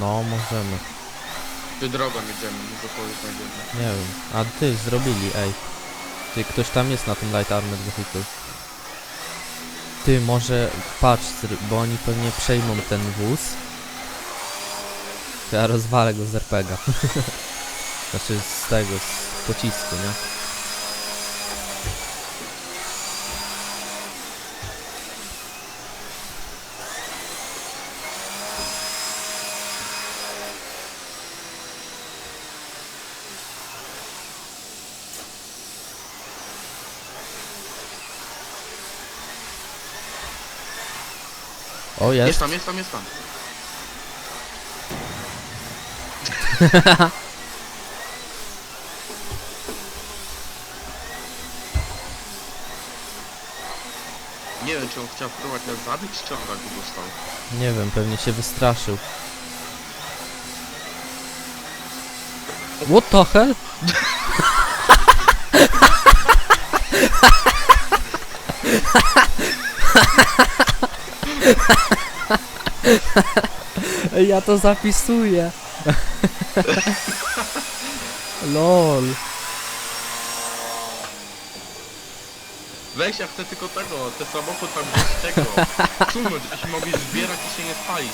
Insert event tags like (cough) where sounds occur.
No, możemy. Ty drogą jedziemy, dużo powiedz znajdziemy. Nie wiem. A ty, zrobili, ej. Ty, ktoś tam jest na tym Light Armored Vehicle. Ty, może, patrz, zr- bo oni pewnie przejmą ten wóz. To ja rozwalę go z RPGa. (laughs) znaczy z tego, z pocisku, nie? O, Jest jest. tam, jest tam, jest tam. (laughs) Nie wiem, czy on chciał próbować nas zabić, czy on tak go dostał. Nie wiem, pewnie się wystraszył. What the hell? (laughs) ja to zapisuję. LOL. Weź, ja chcę tylko tego, ten samochód tam gdzieś tego. Sunąć, żebyśmy mogli zbierać i się nie spalić,